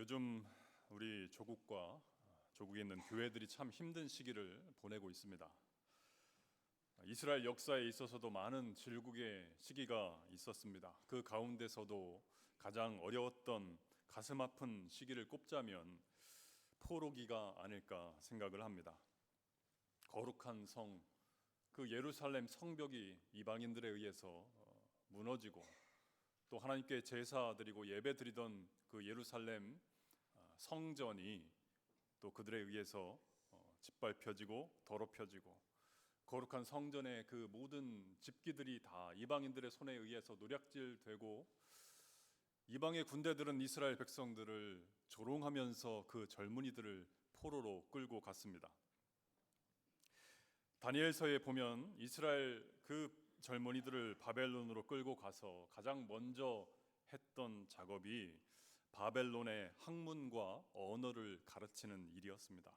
요즘 우리 조국과 조국에 있는 교회들이 참 힘든 시기를 보내고 있습니다. 이스라엘 역사에 있어서도 많은 질국의 시기가 있었습니다. 그 가운데서도 가장 어려웠던 가슴 아픈 시기를 꼽자면 포로기가 아닐까 생각을 합니다. 거룩한 성, 그 예루살렘 성벽이 이방인들에 의해서 어, 무너지고 또 하나님께 제사 드리고 예배 드리던 그 예루살렘 아, 성전이 또 그들에 의해서 어, 짓밟혀지고 더럽혀지고 거룩한 성전의 그 모든 집기들이 다 이방인들의 손에 의해서 노략질되고 이방의 군대들은 이스라엘 백성들을 조롱하면서 그 젊은이들을 포로로 끌고 갔습니다. 다니엘서에 보면 이스라엘 그 젊은이들을 바벨론으로 끌고 가서 가장 먼저 했던 작업이 바벨론의 학문과 언어를 가르치는 일이었습니다.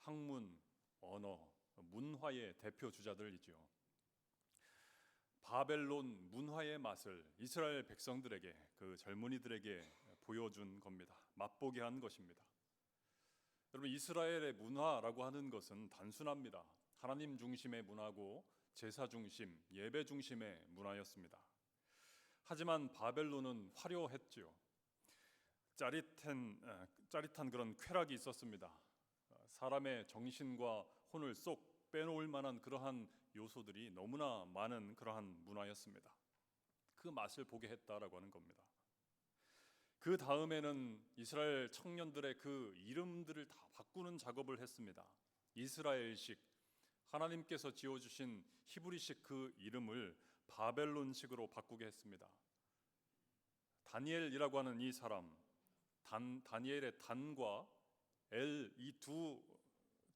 학문, 언어, 문화의 대표 주자들이죠. 바벨론 문화의 맛을 이스라엘 백성들에게 그 젊은이들에게 보여준 겁니다. 맛보게 한 것입니다. 여러분 이스라엘의 문화라고 하는 것은 단순합니다. 하나님 중심의 문화고 제사 중심, 예배 중심의 문화였습니다. 하지만 바벨론은 화려했지요. 짜릿한 아, 짜릿한 그런 쾌락이 있었습니다. 사람의 정신과 혼을 쏙 빼놓을 만한 그러한 요소들이 너무나 많은 그러한 문화였습니다. 그 맛을 보게 했다라고 하는 겁니다. 그 다음에는 이스라엘 청년들의 그 이름들을 다 바꾸는 작업을 했습니다. 이스라엘식 하나님께서 지어 주신 히브리식 그 이름을 바벨론식으로 바꾸게 했습니다. 다니엘이라고 하는 이 사람 단 다니엘의 단과 엘 이 두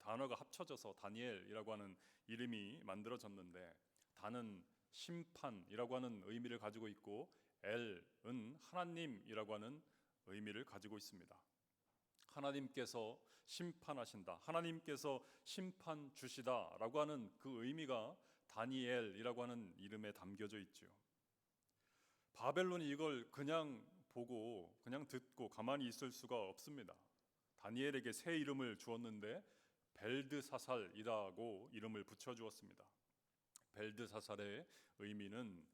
단어가 합쳐져서 다니엘이라고 하는 이름이 만들어졌는데 단은 심판이라고 하는 의미를 가지고 있고 엘은 하나님이라고 하는 의미를 가지고 있습니다. 하나님께서 심판하신다. 하나님께서 심판 주시다라고 하는 그 의미가 다니엘이라고 하는 이름에 담겨져 있죠. 바벨론이 이걸 그냥 보고 그냥 듣고 가만히 있을 수가 없습니다. 다니엘에게 새 이름을 주었는데 벨드사살이라고 이름을 붙여 주었습니다. 벨드사살의 의미는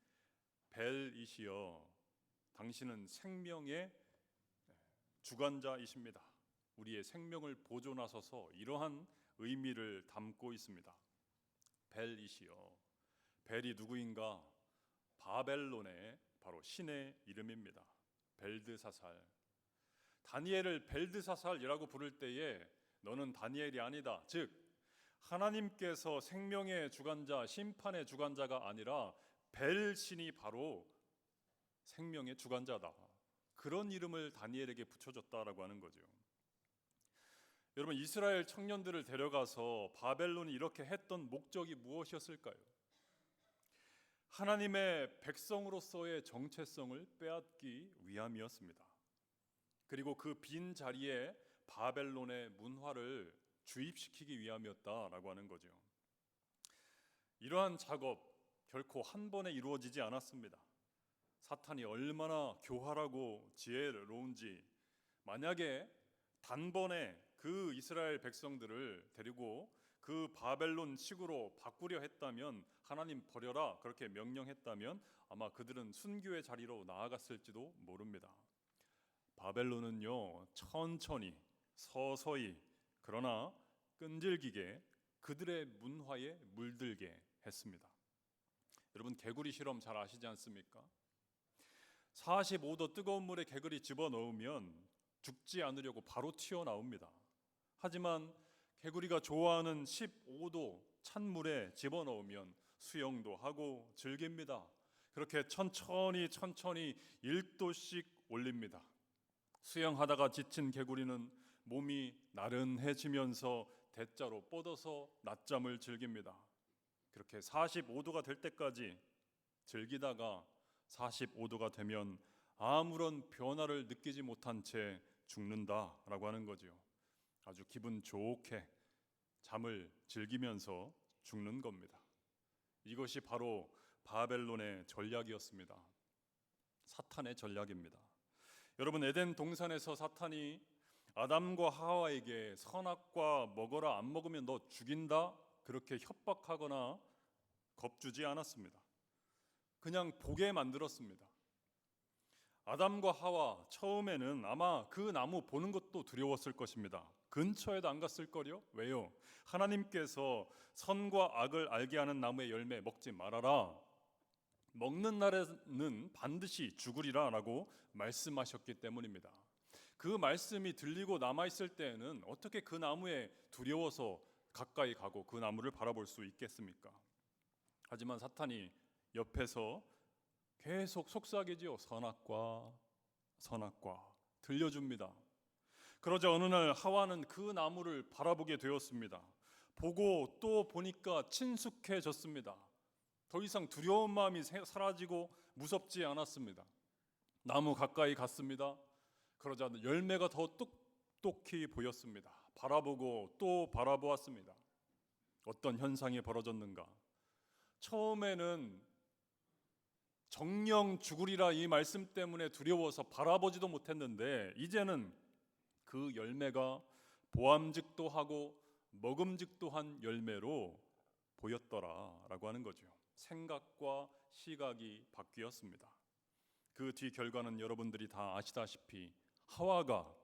벨이시여 당신은 생명의 주관자이십니다. 우리의 생명을 보존하소서 이러한 의미를 담고 있습니다. 벨이시여 벨이 누구인가? 바벨론의 바로 신의 이름입니다. 벨드사살. 다니엘을 벨드사살이라고 부를 때에 너는 다니엘이 아니다. 즉 하나님께서 생명의 주관자, 심판의 주관자가 아니라 벨 신이 바로 생명의 주관자다. 그런 이름을 다니엘에게 붙여줬다라고 하는 거죠. 여러분 이스라엘 청년들을 데려가서 바벨론이 이렇게 했던 목적이 무엇이었을까요? 하나님의 백성으로서의 정체성을 빼앗기 위함이었습니다. 그리고 그 빈 자리에 바벨론의 문화를 주입시키기 위함이었다라고 하는 거죠. 이러한 작업 결코 한 번에 이루어지지 않았습니다. 사탄이 얼마나 교활하고 지혜로운지 만약에 단번에 그 이스라엘 백성들을 데리고 그 바벨론 식으로 바꾸려 했다면 하나님 버려라 그렇게 명령했다면 아마 그들은 순교의 자리로 나아갔을지도 모릅니다. 바벨론은요 천천히 서서히 그러나 끈질기게 그들의 문화에 물들게 했습니다. 여러분 개구리 실험 잘 아시지 않습니까? 45도 뜨거운 물에 개구리 집어 넣으면 죽지 않으려고 바로 튀어나옵니다. 하지만 개구리가 좋아하는 15도 찬 물에 집어넣으면 수영도 하고 즐깁니다. 그렇게 천천히 천천히 1도씩 올립니다. 수영하다가 지친 개구리는 몸이 나른해지면서 대자로 뻗어서 낮잠을 즐깁니다. 그렇게 45도가 될 때까지 즐기다가 45도가 되면 아무런 변화를 느끼지 못한 채 죽는다라고 하는 거죠. 아주 기분 좋게 잠을 즐기면서 죽는 겁니다. 이것이 바로 바벨론의 전략이었습니다. 사탄의 전략입니다. 여러분 에덴 동산에서 사탄이 아담과 하와에게 선악과 먹어라 안 먹으면 너 죽인다 그렇게 협박하거나 겁주지 않았습니다. 그냥 보게 만들었습니다. 아담과 하와 처음에는 아마 그 나무 보는 것도 두려웠을 것입니다. 근처에도 안 갔을 거요. 왜요? 하나님께서 선과 악을 알게 하는 나무의 열매 먹지 말아라. 먹는 날에는 반드시 죽으리라라고 말씀하셨기 때문입니다. 그 말씀이 들리고 남아 있을 때에는 어떻게 그 나무에 두려워서 가까이 가고 그 나무를 바라볼 수 있겠습니까? 하지만 사탄이 옆에서 계속 속삭이지요. 선악과 선악과 들려줍니다. 그러자 어느 날 하와는 그 나무를 바라보게 되었습니다. 보고 또 보니까 친숙해졌습니다. 더 이상 두려운 마음이 세- 사라지고 무섭지 않았습니다. 나무 가까이 갔습니다. 그러자 열매가 더 똑똑히 보였습니다. 바라보고 또 바라보았습니다. 어떤 현상이 벌어졌는가? 처음에는 정령 죽으리라 이 말씀 때문에 두려워서 바라보지도 못했는데 이제는 그 열매가 보암직도 하고 먹음직도 한 열매로 보였더라라고 하는 거죠. 생각과 시각이 바뀌었습니다. 그 뒤 결과는 여러분들이 다 아시다시피 하와가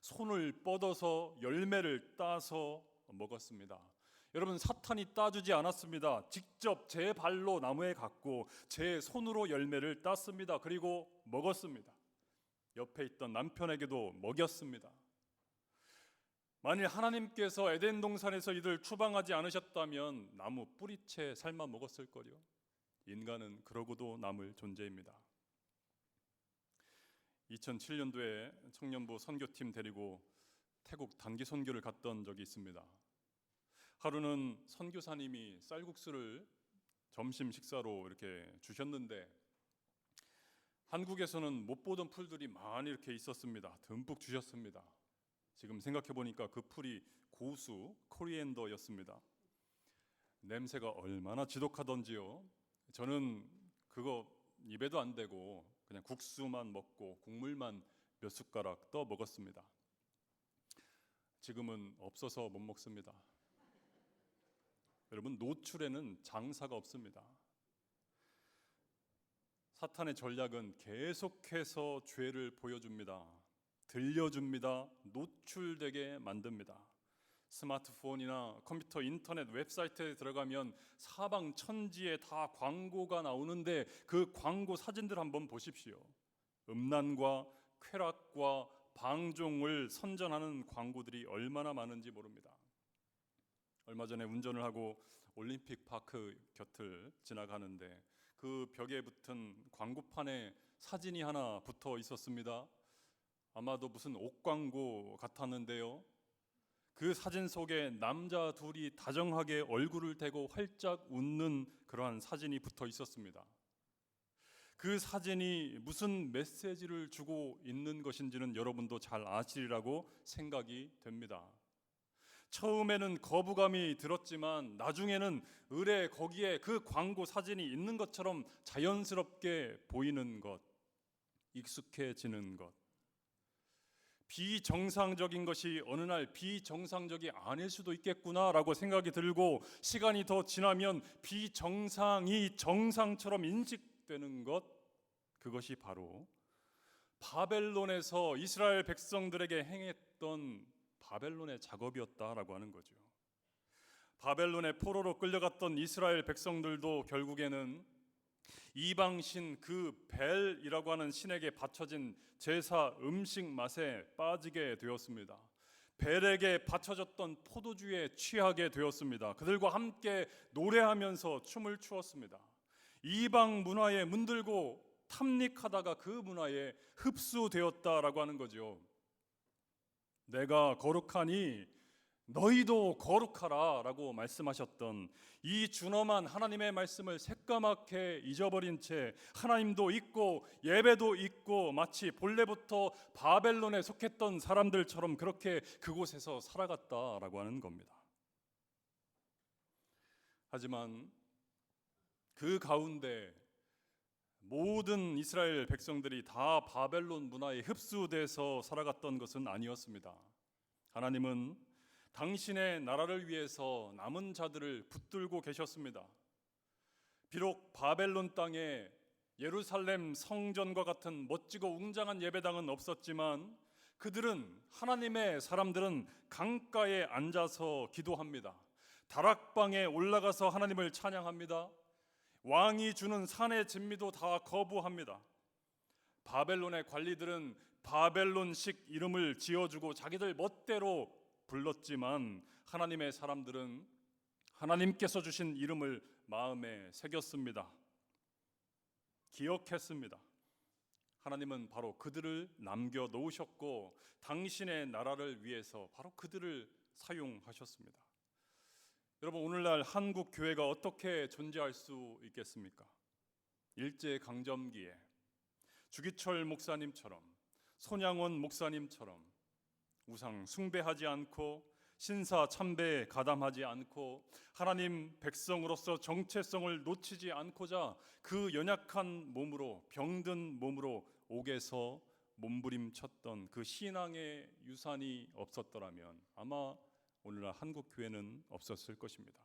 손을 뻗어서 열매를 따서 먹었습니다. 여러분 사탄이 따주지 않았습니다. 직접 제 발로 나무에 갔고 제 손으로 열매를 땄습니다. 그리고 먹었습니다. 옆에 있던 남편에게도 먹였습니다. 만일 하나님께서 에덴 동산에서 이들 추방하지 않으셨다면 나무 뿌리채 삶아 먹었을 거요. 인간은 그러고도 남을 존재입니다. 2007년도에 청년부 선교팀 데리고 태국 단기 선교를 갔던 적이 있습니다. 하루는 선교사님이 쌀국수를 점심 식사로 이렇게 주셨는데 한국에서는 못 보던 풀들이 많이 이렇게 있었습니다. 듬뿍 주셨습니다. 지금 생각해 보니까 그 풀이 고수 코리앤더였습니다. 냄새가 얼마나 지독하던지요. 저는 그거 입에도 안 대고 그냥 국수만 먹고 국물만 몇 숟가락 떠 먹었습니다. 지금은 없어서 못 먹습니다. 여러분 노출에는 장사가 없습니다. 사탄의 전략은 계속해서 죄를 보여줍니다. 들려줍니다. 노출되게 만듭니다. 스마트폰이나 컴퓨터, 인터넷, 웹사이트에 들어가면 사방 천지에 다 광고가 나오는데 그 광고 사진들 한번 보십시오. 음란과 쾌락과 방종을 선전하는 광고들이 얼마나 많은지 모릅니다. 얼마 전에 운전을 하고 올림픽 파크 곁을 지나가는데 그 벽에 붙은 광고판에 사진이 하나 붙어 있었습니다. 아마도 무슨 옷 광고 같았는데요. 그 사진 속에 남자 둘이 다정하게 얼굴을 대고 활짝 웃는 그러한 사진이 붙어 있었습니다. 그 사진이 무슨 메시지를 주고 있는 것인지는 여러분도 잘 아시리라고 생각이 됩니다. 처음에는 거부감이 들었지만 나중에는 의뢰 거기에 그 광고 사진이 있는 것처럼 자연스럽게 보이는 것, 익숙해지는 것. 비정상적인 것이 어느 날 비정상적이 아닐 수도 있겠구나라고 생각이 들고 시간이 더 지나면 비정상이 정상처럼 인식되는 것 그것이 바로 바벨론에서 이스라엘 백성들에게 행했던 바벨론의 작업이었다라고 하는 거죠. 바벨론의 포로로 끌려갔던 이스라엘 백성들도 결국에는 이방신 그 벨이라고 하는 신에게 바쳐진 제사 음식 맛에 빠지게 되었습니다. 벨에게 바쳐졌던 포도주에 취하게 되었습니다. 그들과 함께 노래하면서 춤을 추었습니다. 이방 문화에 문들고 탐닉하다가 그 문화에 흡수되었다라고 하는 거죠. 내가 거룩하니 너희도 거룩하라 라고 말씀하셨던 이 준엄한 하나님의 말씀을 새까맣게 잊어버린 채 하나님도 있고 예배도 있고 마치 본래부터 바벨론에 속했던 사람들처럼 그렇게 그곳에서 살아갔다 라고 하는 겁니다. 하지만 그 가운데 모든 이스라엘 백성들이 다 바벨론 문화에 흡수돼서 살아갔던 것은 아니었습니다. 하나님은 당신의 나라를 위해서 남은 자들을 붙들고 계셨습니다. 비록 바벨론 땅에 예루살렘 성전과 같은 멋지고 웅장한 예배당은 없었지만 그들은 하나님의 사람들은 강가에 앉아서 기도합니다. 다락방에 올라가서 하나님을 찬양합니다. 왕이 주는 산의 진미도 다 거부합니다. 바벨론의 관리들은 바벨론식 이름을 지어주고 자기들 멋대로 불렀지만 하나님의 사람들은 하나님께서 주신 이름을 마음에 새겼습니다. 기억했습니다. 하나님은 바로 그들을 남겨 놓으셨고 당신의 나라를 위해서 바로 그들을 사용하셨습니다. 여러분 오늘날 한국 교회가 어떻게 존재할 수 있겠습니까? 일제 강점기에 주기철 목사님처럼 손양원 목사님처럼 우상 숭배하지 않고 신사 참배에 가담하지 않고 하나님 백성으로서 정체성을 놓치지 않고자 그 연약한 몸으로 병든 몸으로 옥에서 몸부림쳤던 그 신앙의 유산이 없었더라면 아마 오늘날 한국 교회는 없었을 것입니다.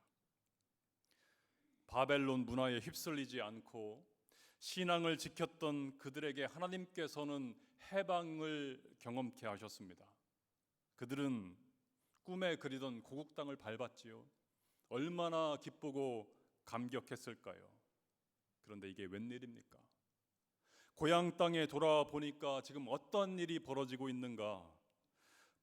바벨론 문화에 휩쓸리지 않고 신앙을 지켰던 그들에게 하나님께서는 해방을 경험케 하셨습니다. 그들은 꿈에 그리던 고국 땅을 밟았지요. 얼마나 기쁘고 감격했을까요? 그런데 이게 웬일입니까? 고향 땅에 돌아와 보니까 지금 어떤 일이 벌어지고 있는가?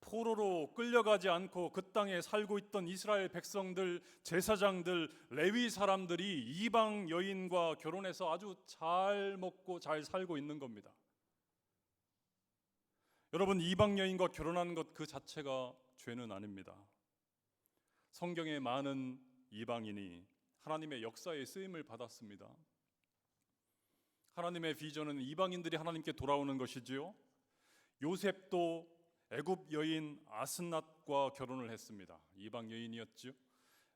포로로 끌려가지 않고 그 땅에 살고 있던 이스라엘 백성들, 제사장들, 레위 사람들이 이방 여인과 결혼해서 아주 잘 먹고 잘 살고 있는 겁니다. 여러분 이방 여인과 결혼하는 것 그 자체가 죄는 아닙니다. 성경에 많은 이방인이 하나님의 역사에 쓰임을 받았습니다. 하나님의 비전은 이방인들이 하나님께 돌아오는 것이지요. 요셉도 애굽 여인 아스낫과 결혼을 했습니다. 이방 여인이었죠.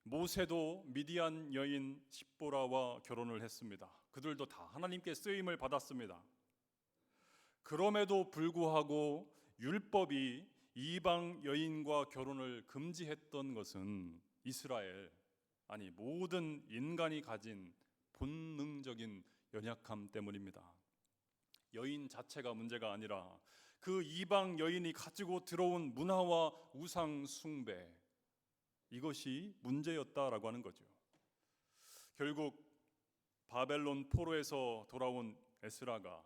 모세도 미디안 여인 십보라와 결혼을 했습니다. 그들도 다 하나님께 쓰임을 받았습니다. 그럼에도 불구하고 율법이 이방 여인과 결혼을 금지했던 것은 이스라엘 아니 모든 인간이 가진 본능적인 연약함 때문입니다. 여인 자체가 문제가 아니라 그 이방 여인이 가지고 들어온 문화와 우상 숭배 이것이 문제였다라고 하는 거죠. 결국 바벨론 포로에서 돌아온 에스라가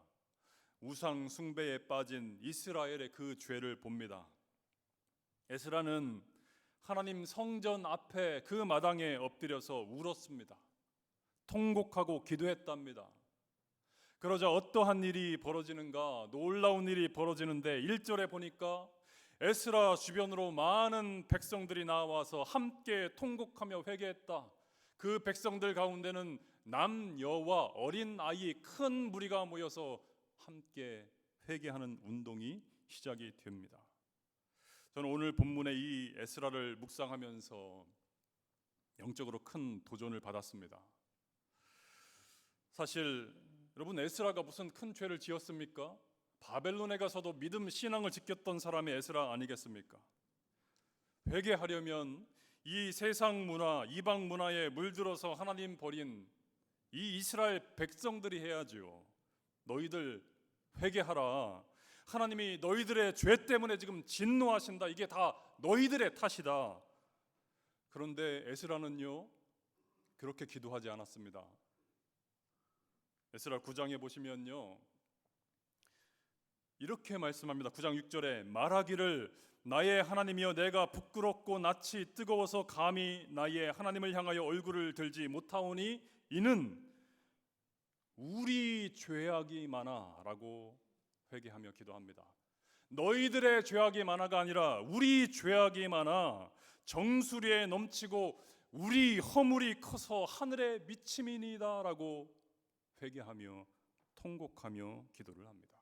우상 숭배에 빠진 이스라엘의 그 죄를 봅니다. 에스라는 하나님 성전 앞에 그 마당에 엎드려서 울었습니다. 통곡하고 기도했답니다. 그러자 어떠한 일이 벌어지는가 놀라운 일이 벌어지는데 1절에 보니까 에스라 주변으로 많은 백성들이 나와서 함께 통곡하며 회개했다. 그 백성들 가운데는 남여와 어린 아이 큰 무리가 모여서 함께 회개하는 운동이 시작이 됩니다. 저는 오늘 본문의 이 에스라를 묵상하면서 영적으로 큰 도전을 받았습니다. 사실 여러분 에스라가 무슨 큰 죄를 지었습니까? 바벨론에 가서도 믿음 신앙을 지켰던 사람이 에스라 아니겠습니까? 회개하려면 이 세상 문화, 이방 문화에 물들어서 하나님 버린 이 이스라엘 백성들이 해야지요. 너희들 회개하라. 하나님이 너희들의 죄 때문에 지금 진노하신다. 이게 다 너희들의 탓이다. 그런데 에스라는요. 그렇게 기도하지 않았습니다. 에스라 9장에 보시면요. 이렇게 말씀합니다. 9장 6절에 말하기를 나의 하나님이여 내가 부끄럽고 낯이 뜨거워서 감히 나의 하나님을 향하여 얼굴을 들지 못하오니 이는 우리 죄악이 많아라고 회개하며 기도합니다. 너희들의 죄악이 많아가 아니라 우리 죄악이 많아 정수리에 넘치고 우리 허물이 커서 하늘에 미침이니다라고 회개하며 통곡하며 기도를 합니다.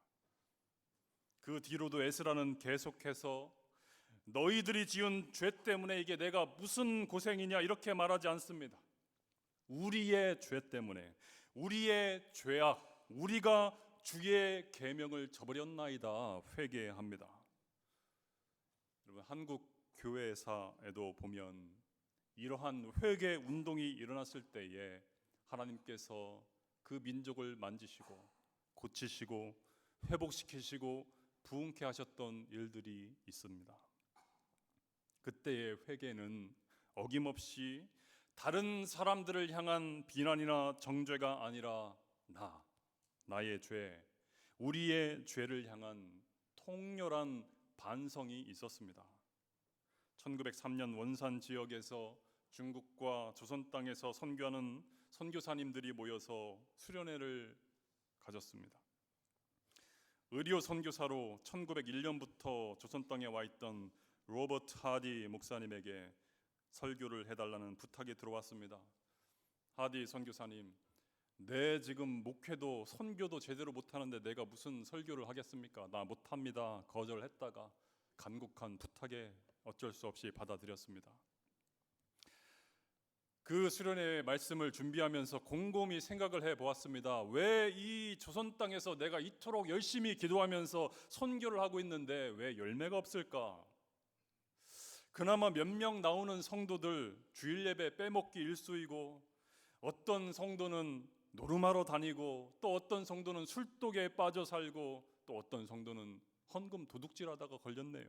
그 뒤로도 에스라는 계속해서 너희들이 지은 죄 때문에 이게 내가 무슨 고생이냐 이렇게 말하지 않습니다. 우리의 죄 때문에 우리의 죄악 우리가 주의 계명을 저버렸나이다 회개합니다. 여러분 한국 교회사에도 보면 이러한 회개 운동이 일어났을 때에 하나님께서 그 민족을 만지시고 고치시고 회복시키시고 부흥케 하셨던 일들이 있습니다. 그때의 회개는 어김없이 다른 사람들을 향한 비난이나 정죄가 아니라 나 나의 죄 우리의 죄를 향한 통렬한 반성이 있었습니다. 1903년 원산 지역에서 중국과 조선 땅에서 선교하는 선교사님들이 모여서 수련회를 가졌습니다. 의료 선교사로 1901년부터 조선 땅에 와 있던 로버트 하디 목사님에게 설교를 해달라는 부탁이 들어왔습니다. 하디 선교사님, 내 지금 목회도 선교도 제대로 못하는데 내가 무슨 설교를 하겠습니까? 나 못합니다. 거절했다가 간곡한 부탁에 어쩔 수 없이 받아들였습니다. 그 수련회 말씀을 준비하면서 곰곰이 생각을 해 보았습니다. 왜 이 조선 땅에서 내가 이토록 열심히 기도하면서 선교를 하고 있는데 왜 열매가 없을까? 그나마 몇 명 나오는 성도들 주일 예배 빼먹기 일수이고 어떤 성도는 노름하러 다니고 또 어떤 성도는 술독에 빠져 살고 또 어떤 성도는 헌금 도둑질하다가 걸렸네요.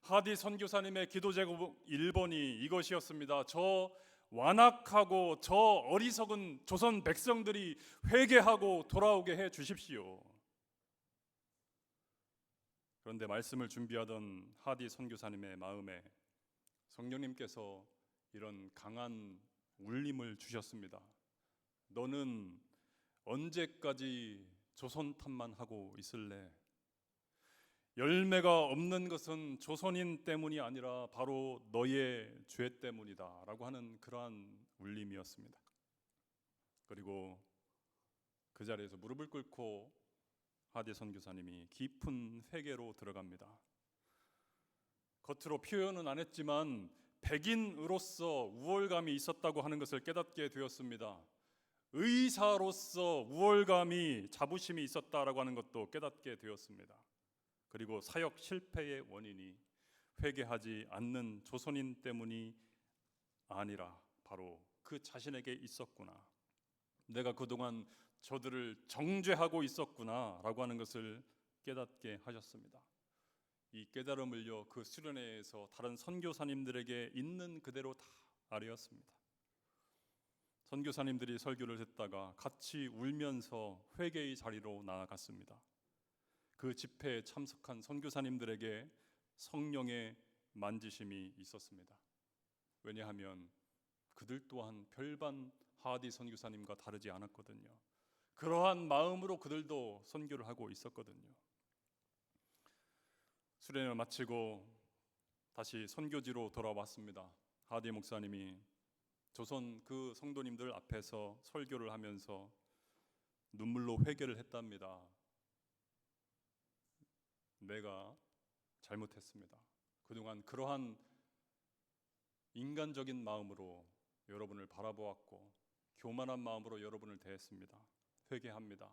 하디 선교사님의 기도 제목 1번이 이것이었습니다. 저 완악하고 저 어리석은 조선 백성들이 회개하고 돌아오게 해 주십시오. 그런데 말씀을 준비하던 하디 선교사님의 마음에 성령님께서 이런 강한 울림을 주셨습니다. 너는 언제까지 조선 탓만 하고 있을래? 열매가 없는 것은 조선인 때문이 아니라 바로 너의 죄 때문이다 라고 하는 그러한 울림이었습니다. 그리고 그 자리에서 무릎을 꿇고 하디 선교사님이 깊은 회개로 들어갑니다. 겉으로 표현은 안 했지만 백인으로서 우월감이 있었다고 하는 것을 깨닫게 되었습니다. 의사로서 우월감이 자부심이 있었다라고 하는 것도 깨닫게 되었습니다. 그리고 사역 실패의 원인이 회개하지 않는 조선인 때문이 아니라 바로 그 자신에게 있었구나. 내가 그동안 저들을 정죄하고 있었구나라고 하는 것을 깨닫게 하셨습니다. 이 깨달음을요 그 수련회에서 다른 선교사님들에게 있는 그대로 다 아뢰었습니다. 선교사님들이 설교를 듣다가 같이 울면서 회개의 자리로 나아갔습니다. 그 집회에 참석한 선교사님들에게 성령의 만지심이 있었습니다. 왜냐하면 그들 또한 별반 하디 선교사님과 다르지 않았거든요. 그러한 마음으로 그들도 선교를 하고 있었거든요. 수련을 마치고 다시 선교지로 돌아왔습니다. 하디 목사님이 조선 그 성도님들 앞에서 설교를 하면서 눈물로 회개를 했답니다. 내가 잘못했습니다. 그동안 그러한 인간적인 마음으로 여러분을 바라보았고 교만한 마음으로 여러분을 대했습니다. 회개합니다.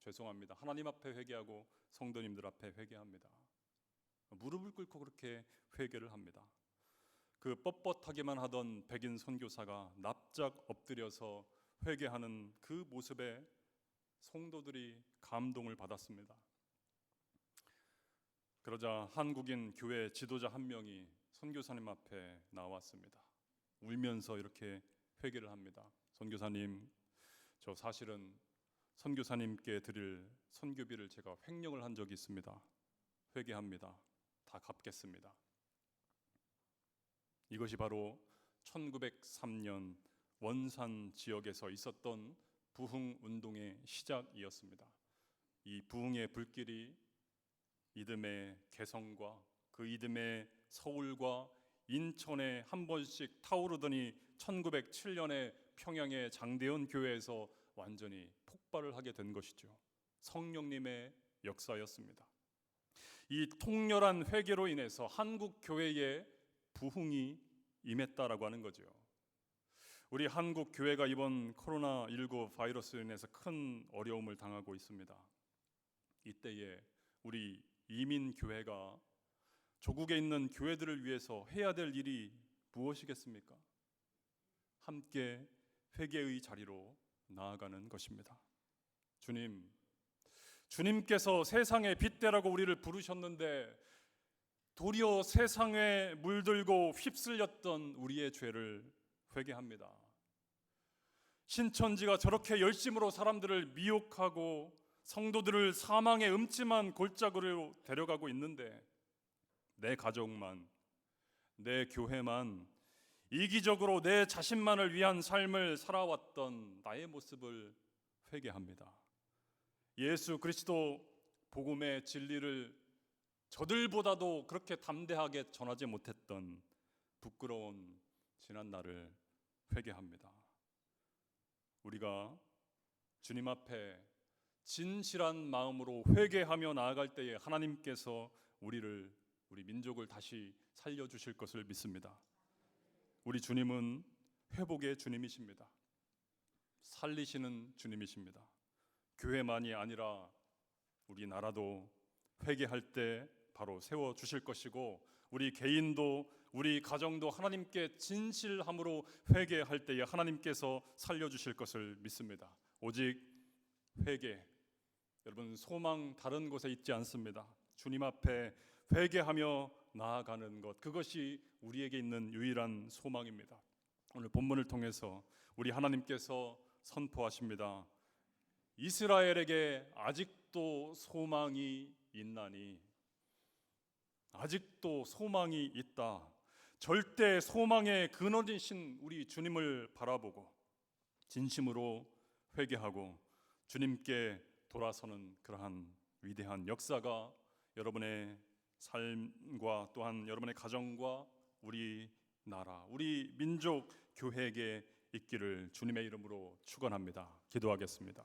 죄송합니다. 하나님 앞에 회개하고 성도님들 앞에 회개합니다. 무릎을 꿇고 그렇게 회개를 합니다. 그 뻣뻣하게만 하던 백인 선교사가 납작 엎드려서 회개하는 그 모습에 성도들이 감동을 받았습니다. 그러자 한국인 교회 지도자 한 명이 선교사님 앞에 나왔습니다. 울면서 이렇게 회개를 합니다. 선교사님, 저 사실은 선교사님께 드릴 선교비를 제가 횡령을 한 적이 있습니다. 회개합니다. 다 갚겠습니다. 이것이 바로 1903년 원산 지역에서 있었던 부흥 운동의 시작이었습니다. 이 부흥의 불길이 이듬해 개성과 그 이듬해 서울과 인천에 한 번씩 타오르더니 1907년에 평양의 장대현 교회에서 완전히 폭발을 하게 된 것이죠. 성령님의 역사였습니다. 이 통렬한 회개로 인해서 한국 교회에 부흥이 임했다라고 하는 거죠. 우리 한국 교회가 이번 코로나 19 바이러스로 인해서 큰 어려움을 당하고 있습니다. 이때에 우리 이민 교회가 조국에 있는 교회들을 위해서 해야 될 일이 무엇이겠습니까? 함께 회개의 자리로 나아가는 것입니다. 주님, 주님께서 세상의 빛대라고 우리를 부르셨는데 도리어 세상에 물들고 휩쓸렸던 우리의 죄를 회개합니다. 신천지가 저렇게 열심으로 사람들을 미혹하고 성도들을 사망의 음침한 골짜기로 데려가고 있는데 내 가족만 내 교회만 이기적으로 내 자신만을 위한 삶을 살아왔던 나의 모습을 회개합니다. 예수 그리스도 복음의 진리를 저들보다도 그렇게 담대하게 전하지 못했던 부끄러운 지난 날을 회개합니다. 우리가 주님 앞에 진실한 마음으로 회개하며 나아갈 때에 하나님께서 우리를 우리 민족을 다시 살려 주실 것을 믿습니다. 우리 주님은 회복의 주님이십니다. 살리시는 주님이십니다. 교회만이 아니라 우리 나라도 회개할 때 바로 세워 주실 것이고 우리 개인도 우리 가정도 하나님께 진실함으로 회개할 때에 하나님께서 살려 주실 것을 믿습니다. 오직 회개 여러분 소망 다른 곳에 있지 않습니다. 주님 앞에 회개하며 나아가는 것 그것이 우리에게 있는 유일한 소망입니다. 오늘 본문을 통해서 우리 하나님께서 선포하십니다. 이스라엘에게 아직도 소망이 있나니 아직도 소망이 있다. 절대 소망의 근원이신 우리 주님을 바라보고 진심으로 회개하고 주님께 돌아서는 그러한 위대한 역사가 여러분의 삶과 또한 여러분의 가정과 우리 나라, 우리 민족 교회에게 있기를 주님의 이름으로 축원합니다. 기도하겠습니다.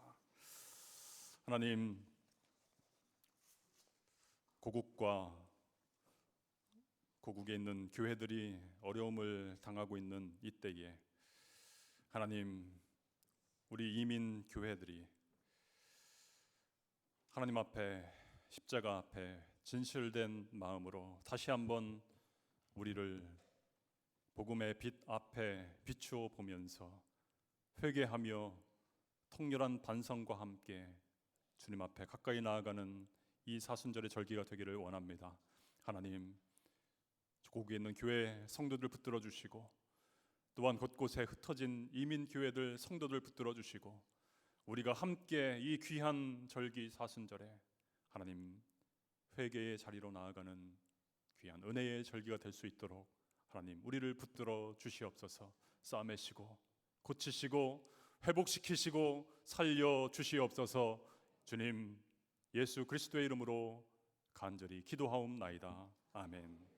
하나님 고국과 고국에 있는 교회들이 어려움을 당하고 있는 이때에 하나님 우리 이민 교회들이 하나님 앞에 십자가 앞에 진실된 마음으로 다시 한번 우리를 복음의 빛 앞에 비추어 보면서 회개하며 통렬한 반성과 함께 주님 앞에 가까이 나아가는 이 사순절의 절기가 되기를 원합니다. 하나님 고국에 있는 교회 성도들 붙들어 주시고 또한 곳곳에 흩어진 이민 교회들 성도들 붙들어 주시고 우리가 함께 이 귀한 절기 사순절에 하나님 회개의 자리로 나아가는 귀한 은혜의 절기가 될 수 있도록 하나님 우리를 붙들어 주시옵소서. 싸매시고 고치시고 회복시키시고 살려 주시옵소서. 주님 예수 그리스도의 이름으로 간절히 기도하옵나이다. 아멘.